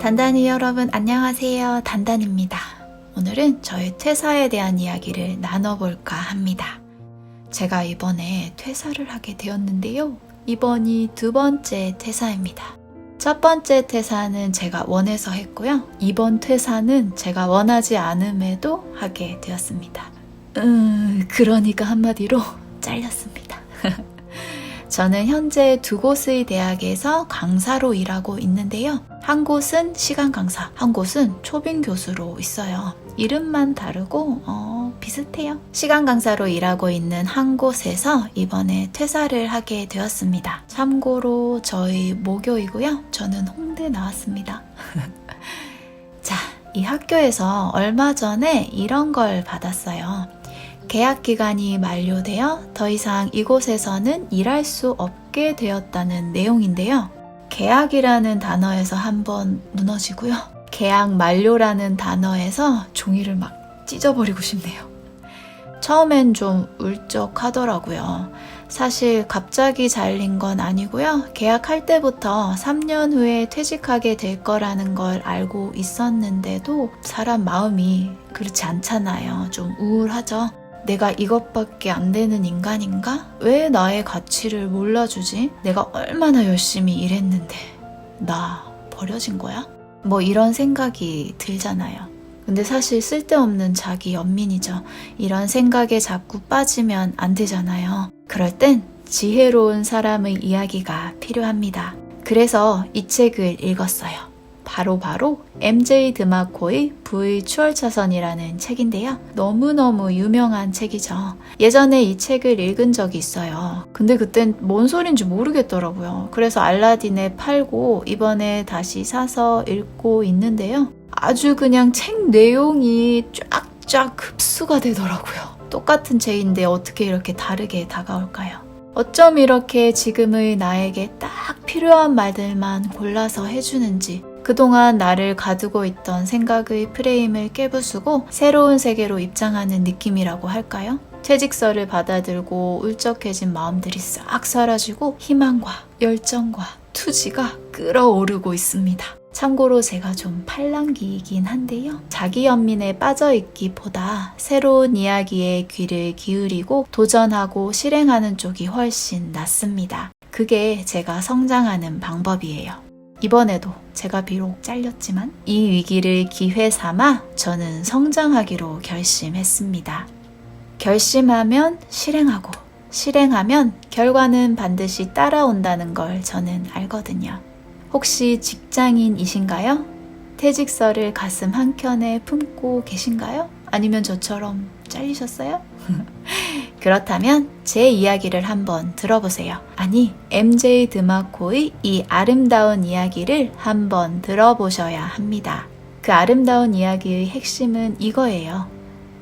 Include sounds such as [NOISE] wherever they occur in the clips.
단단히 여러분 안녕하세요. 단단입니다. 오늘은 저의 퇴사에 대한 이야기를 나눠볼까 합니다. 제가 이번에 퇴사를 하게 되었는데요. 이번이 두 번째 퇴사입니다. 첫 번째 퇴사는 제가 원해서 했고요. 이번 퇴사는 제가 원하지 않음에도 하게 되었습니다. 음, 그러니까 한마디로 [LAUGHS] 잘렸습니다. [LAUGHS] 저는 현재 두 곳의 대학에서 강사로 일하고 있는데요. 한 곳은 시간 강사, 한 곳은 초빙 교수로 있어요. 이름만 다르고 어, 비슷해요. 시간 강사로 일하고 있는 한 곳에서 이번에 퇴사를 하게 되었습니다. 참고로 저희 모교이고요. 저는 홍대 나왔습니다. [LAUGHS] 자, 이 학교에서 얼마 전에 이런 걸 받았어요. 계약 기간이 만료되어 더 이상 이곳에서는 일할 수 없게 되었다는 내용인데요. 계약이라는 단어에서 한번 무너지고요. 계약 만료라는 단어에서 종이를 막 찢어버리고 싶네요. 처음엔 좀 울적하더라고요. 사실 갑자기 잘린 건 아니고요. 계약할 때부터 3년 후에 퇴직하게 될 거라는 걸 알고 있었는데도 사람 마음이 그렇지 않잖아요. 좀 우울하죠. 내가 이것밖에 안 되는 인간인가? 왜 나의 가치를 몰라주지? 내가 얼마나 열심히 일했는데 나 버려진 거야? 뭐 이런 생각이 들잖아요. 근데 사실 쓸데없는 자기 연민이죠. 이런 생각에 자꾸 빠지면 안 되잖아요. 그럴 땐 지혜로운 사람의 이야기가 필요합니다. 그래서 이 책을 읽었어요. 바로 바로 MJ 드마코의 V 추월차선이라는 책인데요. 너무너무 유명한 책이죠. 예전에 이 책을 읽은 적이 있어요. 근데 그땐 뭔 소린지 모르겠더라고요. 그래서 알라딘에 팔고 이번에 다시 사서 읽고 있는데요. 아주 그냥 책 내용이 쫙쫙 흡수가 되더라고요. 똑같은 책인데 어떻게 이렇게 다르게 다가올까요? 어쩜 이렇게 지금의 나에게 딱 필요한 말들만 골라서 해주는지 그동안 나를 가두고 있던 생각의 프레임을 깨부수고 새로운 세계로 입장하는 느낌이라고 할까요? 퇴직서를 받아들고 울적해진 마음들이 싹 사라지고 희망과 열정과 투지가 끌어오르고 있습니다. 참고로 제가 좀 팔랑귀이긴 한데요. 자기 연민에 빠져있기보다 새로운 이야기에 귀를 기울이고 도전하고 실행하는 쪽이 훨씬 낫습니다. 그게 제가 성장하는 방법이에요. 이번에도 제가 비록 잘렸지만 이 위기를 기회 삼아 저는 성장하기로 결심했습니다. 결심하면 실행하고 실행하면 결과는 반드시 따라온다는 걸 저는 알거든요. 혹시 직장인이신가요? 퇴직서를 가슴 한켠에 품고 계신가요? 아니면 저처럼 잘리셨어요? [LAUGHS] 그렇다면 제 이야기를 한번 들어보세요. 아니, MJ 드마코의 이 아름다운 이야기를 한번 들어보셔야 합니다. 그 아름다운 이야기의 핵심은 이거예요.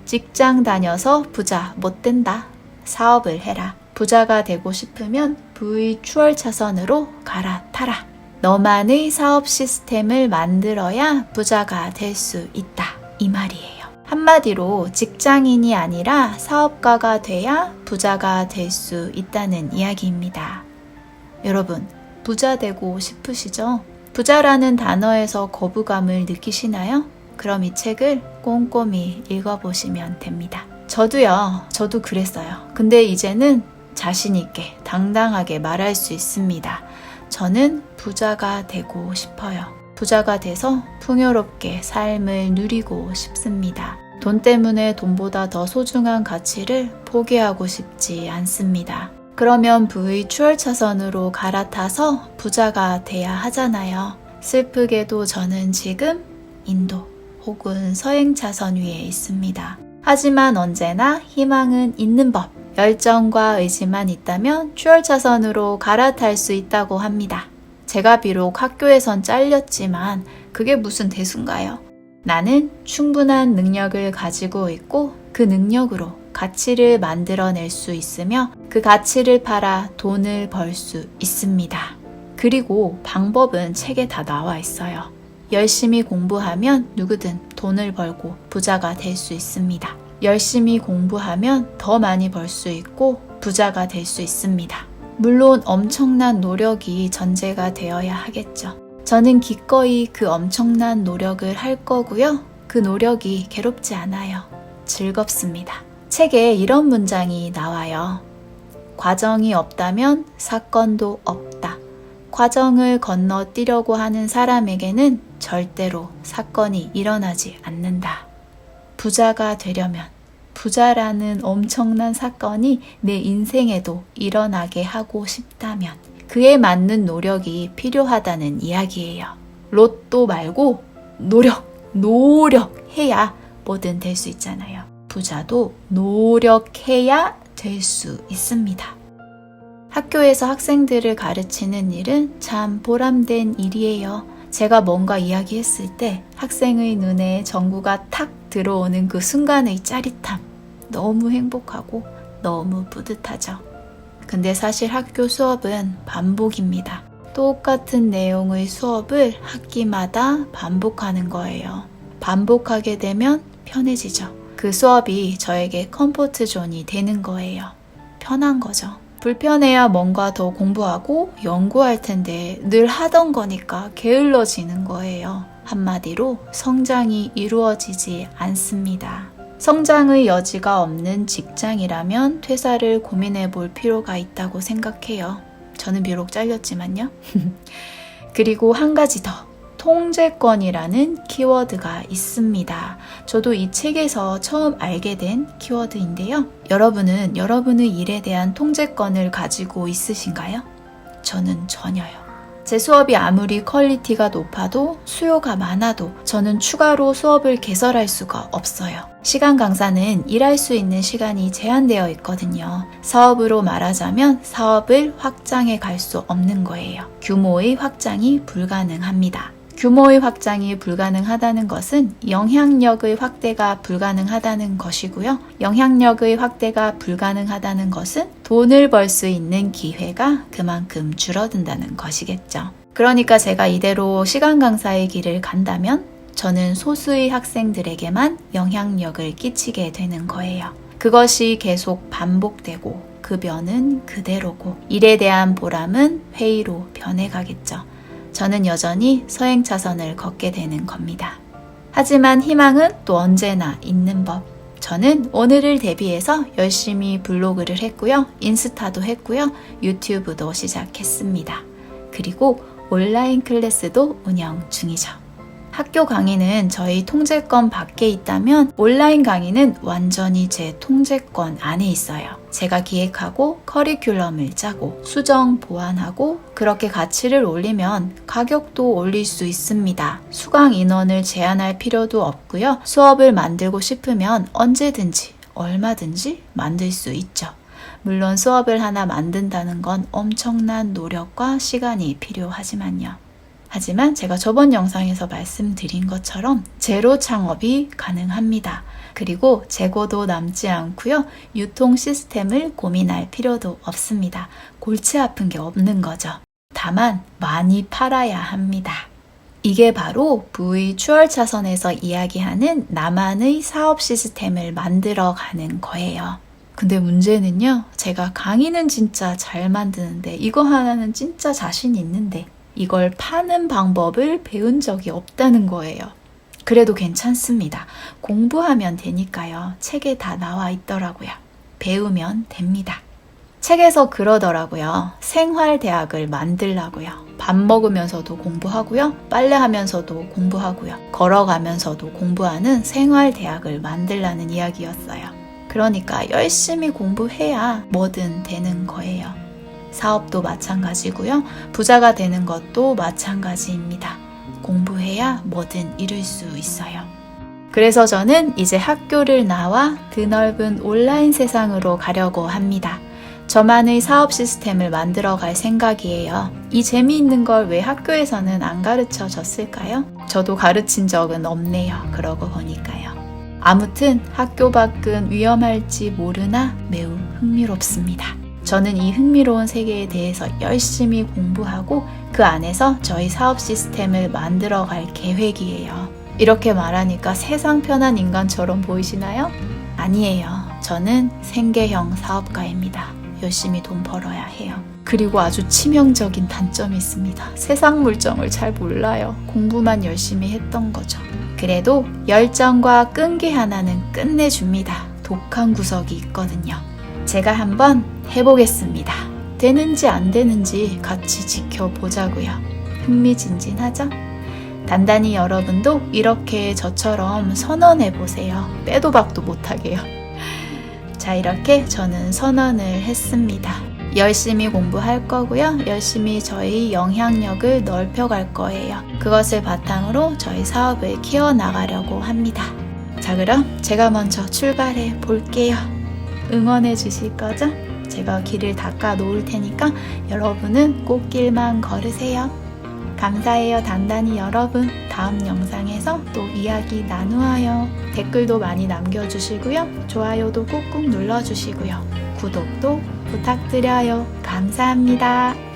직장 다녀서 부자 못 된다. 사업을 해라. 부자가 되고 싶으면 V 추월 차선으로 갈아타라. 너만의 사업 시스템을 만들어야 부자가 될 수 있다. 이 말이에요. 한마디로 직장인이 아니라 사업가가 돼야 부자가 될 수 있다는 이야기입니다. 여러분, 부자 되고 싶으시죠? 부자라는 단어에서 거부감을 느끼시나요? 그럼 이 책을 꼼꼼히 읽어보시면 됩니다. 저도요, 저도 그랬어요. 근데 이제는 자신있게, 당당하게 말할 수 있습니다. 저는 부자가 되고 싶어요. 부자가 돼서 풍요롭게 삶을 누리고 싶습니다. 돈 때문에 돈보다 더 소중한 가치를 포기하고 싶지 않습니다. 그러면 V 추월차선으로 갈아타서 부자가 돼야 하잖아요. 슬프게도 저는 지금 인도 혹은 서행차선 위에 있습니다. 하지만 언제나 희망은 있는 법, 열정과 의지만 있다면 추월차선으로 갈아탈 수 있다고 합니다. 제가 비록 학교에선 잘렸지만 그게 무슨 대수인가요? 나는 충분한 능력을 가지고 있고 그 능력으로 가치를 만들어낼 수 있으며 그 가치를 팔아 돈을 벌 수 있습니다. 그리고 방법은 책에 다 나와 있어요. 열심히 공부하면 누구든 돈을 벌고 부자가 될 수 있습니다. 열심히 공부하면 더 많이 벌 수 있고 부자가 될 수 있습니다. 물론 엄청난 노력이 전제가 되어야 하겠죠. 저는 기꺼이 그 엄청난 노력을 할 거고요. 그 노력이 괴롭지 않아요. 즐겁습니다. 책에 이런 문장이 나와요. 과정이 없다면 사건도 없다. 과정을 건너뛰려고 하는 사람에게는 절대로 사건이 일어나지 않는다. 부자가 되려면 부자라는 엄청난 사건이 내 인생에도 일어나게 하고 싶다면 그에 맞는 노력이 필요하다는 이야기예요. 로또 말고 노력, 노력해야 뭐든 될 수 있잖아요. 부자도 노력해야 될 수 있습니다. 학교에서 학생들을 가르치는 일은 참 보람된 일이에요. 제가 뭔가 이야기했을 때 학생의 눈에 전구가 탁 들어오는 그 순간의 짜릿함. 너무 행복하고 너무 뿌듯하죠. 근데 사실 학교 수업은 반복입니다. 똑같은 내용의 수업을 학기마다 반복하는 거예요. 반복하게 되면 편해지죠. 그 수업이 저에게 컴포트 존이 되는 거예요. 편한 거죠. 불편해야 뭔가 더 공부하고 연구할 텐데 늘 하던 거니까 게을러지는 거예요. 한마디로 성장이 이루어지지 않습니다. 성장의 여지가 없는 직장이라면 퇴사를 고민해 볼 필요가 있다고 생각해요. 저는 비록 잘렸지만요. [LAUGHS] 그리고 한 가지 더. 통제권이라는 키워드가 있습니다. 저도 이 책에서 처음 알게 된 키워드인데요. 여러분은 여러분의 일에 대한 통제권을 가지고 있으신가요? 저는 전혀요. 제 수업이 아무리 퀄리티가 높아도 수요가 많아도 저는 추가로 수업을 개설할 수가 없어요. 시간 강사는 일할 수 있는 시간이 제한되어 있거든요. 사업으로 말하자면 사업을 확장해 갈 수 없는 거예요. 규모의 확장이 불가능합니다. 규모의 확장이 불가능하다는 것은 영향력의 확대가 불가능하다는 것이고요. 영향력의 확대가 불가능하다는 것은 돈을 벌 수 있는 기회가 그만큼 줄어든다는 것이겠죠. 그러니까 제가 이대로 시간 강사의 길을 간다면 저는 소수의 학생들에게만 영향력을 끼치게 되는 거예요. 그것이 계속 반복되고 급여는 그대로고 일에 대한 보람은 회의로 변해가겠죠. 저는 여전히 서행 차선을 걷게 되는 겁니다. 하지만 희망은 또 언제나 있는 법. 저는 오늘을 대비해서 열심히 블로그를 했고요. 인스타도 했고요. 유튜브도 시작했습니다. 그리고 온라인 클래스도 운영 중이죠. 학교 강의는 저희 통제권 밖에 있다면 온라인 강의는 완전히 제 통제권 안에 있어요. 제가 기획하고 커리큘럼을 짜고 수정 보완하고 그렇게 가치를 올리면 가격도 올릴 수 있습니다. 수강 인원을 제한할 필요도 없고요. 수업을 만들고 싶으면 언제든지 얼마든지 만들 수 있죠. 물론 수업을 하나 만든다는 건 엄청난 노력과 시간이 필요하지만요. 하지만 제가 저번 영상에서 말씀드린 것처럼 제로 창업이 가능합니다. 그리고 재고도 남지 않고요. 유통 시스템을 고민할 필요도 없습니다. 골치 아픈 게 없는 거죠. 다만 많이 팔아야 합니다. 이게 바로 V 추월 차선에서 이야기하는 나만의 사업 시스템을 만들어 가는 거예요. 근데 문제는요, 제가 강의는 진짜 잘 만드는데, 이거 하나는 진짜 자신 있는데, 이걸 파는 방법을 배운 적이 없다는 거예요. 그래도 괜찮습니다. 공부하면 되니까요. 책에 다 나와 있더라고요. 배우면 됩니다. 책에서 그러더라고요. 생활대학을 만들라고요. 밥 먹으면서도 공부하고요. 빨래하면서도 공부하고요. 걸어가면서도 공부하는 생활대학을 만들라는 이야기였어요. 그러니까 열심히 공부해야 뭐든 되는 거예요. 사업도 마찬가지고요. 부자가 되는 것도 마찬가지입니다. 공부해야 뭐든 이룰 수 있어요. 그래서 저는 이제 학교를 나와 드넓은 온라인 세상으로 가려고 합니다. 저만의 사업 시스템을 만들어 갈 생각이에요. 이 재미있는 걸 왜 학교에서는 안 가르쳐 줬을까요? 저도 가르친 적은 없네요. 그러고 보니까요. 아무튼 학교 밖은 위험할지 모르나 매우 흥미롭습니다. 저는 이 흥미로운 세계에 대해서 열심히 공부하고 그 안에서 저희 사업 시스템을 만들어 갈 계획이에요. 이렇게 말하니까 세상 편한 인간처럼 보이시나요? 아니에요. 저는 생계형 사업가입니다. 열심히 돈 벌어야 해요. 그리고 아주 치명적인 단점이 있습니다. 세상 물정을 잘 몰라요. 공부만 열심히 했던 거죠. 그래도 열정과 끈기 하나는 끝내줍니다. 독한 구석이 있거든요. 제가 한번 해보겠습니다. 되는지 안 되는지 같이 지켜보자고요. 흥미진진하죠? 단단히 여러분도 이렇게 저처럼 선언해보세요. 빼도 박도 못하게요. 자, 이렇게 저는 선언을 했습니다. 열심히 공부할 거고요. 열심히 저희 영향력을 넓혀갈 거예요. 그것을 바탕으로 저희 사업을 키워나가려고 합니다. 자, 그럼 제가 먼저 출발해 볼게요. 응원해 주실 거죠? 제가 길을 닦아 놓을 테니까 여러분은 꽃길만 걸으세요. 감사해요, 단단히 여러분. 다음 영상에서 또 이야기 나누어요. 댓글도 많이 남겨주시고요. 좋아요도 꾹꾹 눌러주시고요. 구독도 부탁드려요. 감사합니다.